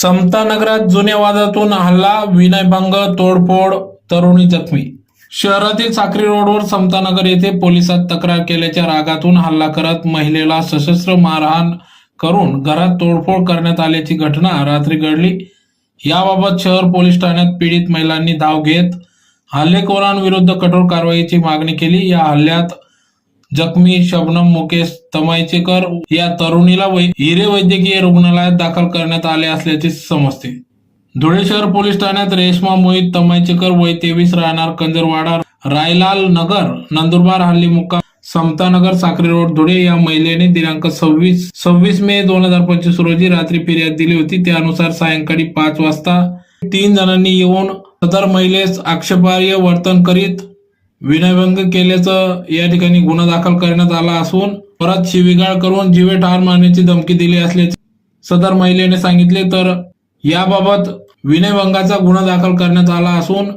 समतानगरात जुन्या वादातून हल्ला विनयभंग तोडफोड तरुणी जखमी. शहरातील साक्री रोडवर समतानगर येथे पोलिसात तक्रार केल्याच्या रागातून हल्ला करत महिलेला सशस्त्र मारहाण करून घरात तोडफोड करण्यात आल्याची घटना रात्री घडली. याबाबत शहर पोलीस ठाण्यात पीडित महिलांनी धाव घेत हल्लेखोरांविरुद्ध कठोर कारवाईची मागणी केली. या हल्ल्यात जखमी शबनम मुकेश तमायचेकर या तरुणीला हिरे वैद्यकीय रुग्णालयात दाखल करण्यात आले असल्याचे समजते धुळे शहर पोलीस ठाण्यात रेश्मा मोहित तमायचेकर वय तेवीस राहणार कंजरवाडा रायलाल नगर नंदुरबार हल्ली मुक्का समतानगर साखरे रोड धुळे या महिलेने दिनांक सव्वीस सव्वीस मे दोन हजार पंचवीस रोजी रात्री फिर्याद दिली होती. त्यानुसार सायंकाळी पाच वाजता तीन जणांनी येऊन सदर महिलेस आक्षेपार्ह वर्तन करीत विनयभंग केल्याचं या ठिकाणी गुन्हा दाखल करण्यात आला असून परत शिवीगाळ करून जीवे ठार मारण्याची धमकी दिली असल्याचे सदर महिलेने सांगितले. तर याबाबत विनयभंगाचा गुन्हा दाखल करण्यात आला असून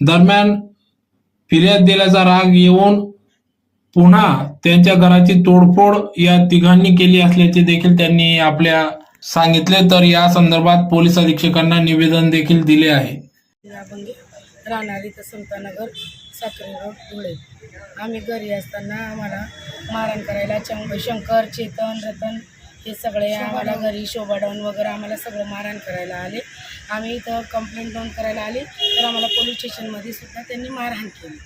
दरम्यान फिर्याद दिल्याचा राग येऊन पुन्हा त्यांच्या घराची तोडफोड या तिघांनी केली असल्याचे देखील त्यांनी आपल्या सांगितले. तर या संदर्भात पोलीस अधीक्षकांना निवेदन देखील दिले आहे. राहणार इथं समतानगर साखरे रोड धुळे. आम्ही घरी असताना आम्हाला मारहाण करायला चंग शंकर चेतन रतन हे सगळे आम्हाला घरी शोभाडवून वगैरे आम्हाला सगळं मारहाण करायला आले. आम्ही इथं कंप्लेंट नोंद करायला आले तर आम्हाला पोलीस स्टेशनमध्ये सुद्धा त्यांनी मारहाण केली.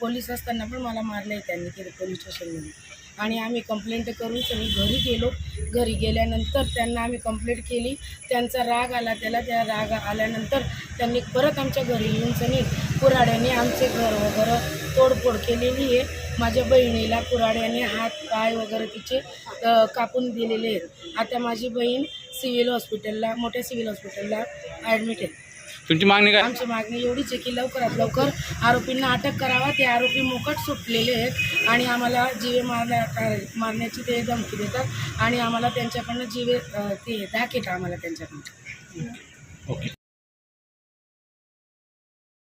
पोलीस असताना पण मला मारलं आहे त्यांनी तिथे पोलीस स्टेशनमध्ये आणि आम्ही कंप्लेंट करून सगळी घरी गेलो. घरी गेल्यानंतर त्यांना आम्ही कंप्लेंट केली. त्यांचा राग आला त्याला त्या राग आल्यानंतर त्यांनी परत आमच्या घरी येऊन सनी कुऱ्हाड्याने आमचे घर वगैरे तोडफोड केलेली आहे. माझ्या बहिणीला कुऱ्हाड्याने हात पाय वगैरे तिचे कापून दिलेले आहेत. आता माझी बहीण सिव्हिल हॉस्पिटलला मोठ्या सिव्हिल हॉस्पिटलला ॲडमिट आहे. तुमची मागणी काय? आमची मागणी एवढीच आहे की लवकरात लवकर आरोपींना अटक करावा ते आरोपी मोकट सुटलेले आहेत आणि आम्हाला जीवे मारण्या मारण्याची ते धमकी देतात आणि आम्हाला त्यांच्याकडनं जीवे ते दाखवतात आम्हाला त्यांच्याकडनं. ओके.